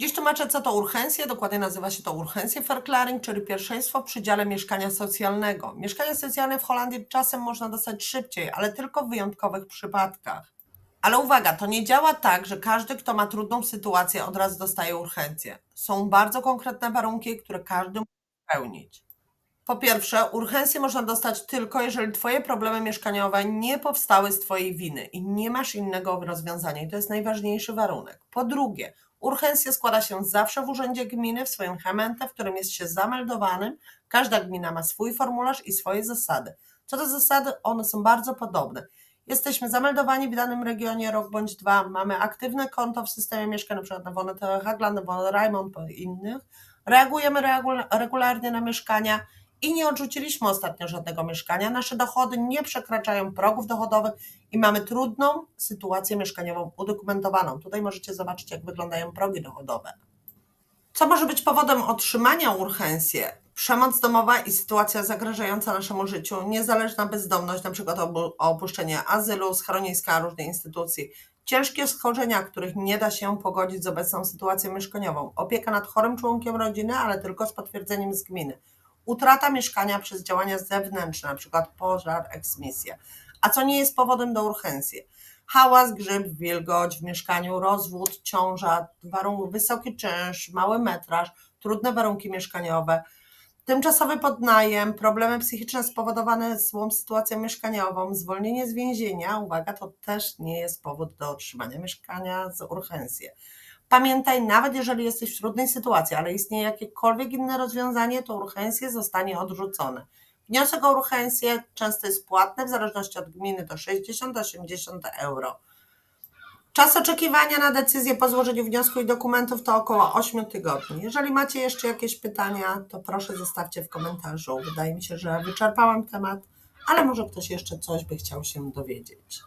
Dziś tłumaczę, co to urgensje. Dokładnie nazywa się to urgensje verklaring, czyli pierwszeństwo w przydziale mieszkania socjalnego. Mieszkanie socjalne w Holandii czasem można dostać szybciej, ale tylko w wyjątkowych przypadkach. Ale uwaga, to nie działa tak, że każdy, kto ma trudną sytuację, od razu dostaje urgencję. Są bardzo konkretne warunki, które każdy musi spełnić. Po pierwsze, urgencję można dostać tylko, jeżeli Twoje problemy mieszkaniowe nie powstały z Twojej winy i nie masz innego rozwiązania. I to jest najważniejszy warunek. Po drugie, urgencja składa się zawsze w urzędzie gminy, w swoim hemente, w którym jest się zameldowanym. Każda gmina ma swój formularz i swoje zasady. Co do zasady, one są bardzo podobne. Jesteśmy zameldowani w danym regionie rok bądź dwa, mamy aktywne konto w systemie mieszkań, przykład na Wolne Hagland, na Wolne Raimond i innych. Reagujemy regul- regularnie na mieszkania i nie odrzuciliśmy ostatnio żadnego mieszkania. Nasze dochody nie przekraczają progów dochodowych i mamy trudną sytuację mieszkaniową udokumentowaną. Tutaj możecie zobaczyć, jak wyglądają progi dochodowe. Co może być powodem otrzymania urgensji? Przemoc domowa i sytuacja zagrażająca naszemu życiu, niezależna bezdomność, np. opuszczenie azylu, schroniska, różnej instytucji, ciężkie schorzenia, których nie da się pogodzić z obecną sytuacją mieszkaniową, opieka nad chorym członkiem rodziny, ale tylko z potwierdzeniem z gminy, utrata mieszkania przez działania zewnętrzne, np. pożar, eksmisja, a co nie jest powodem do urgensji. Hałas, grzyb, wilgoć w mieszkaniu, rozwód, ciąża, warunki, wysoki czynsz, mały metraż, trudne warunki mieszkaniowe, tymczasowy podnajem, problemy psychiczne spowodowane złą sytuacją mieszkaniową, zwolnienie z więzienia, uwaga, to też nie jest powód do otrzymania mieszkania z urgensji. Pamiętaj, nawet jeżeli jesteś w trudnej sytuacji, ale istnieje jakiekolwiek inne rozwiązanie, to urgensje zostanie odrzucone. Wniosek o urgensję często jest płatny, w zależności od gminy to 60-80 euro. Czas oczekiwania na decyzję po złożeniu wniosku i dokumentów to około 8 tygodni. Jeżeli macie jeszcze jakieś pytania, to proszę zostawcie w komentarzu. Wydaje mi się, że wyczerpałam temat, ale może ktoś jeszcze coś by chciał się dowiedzieć.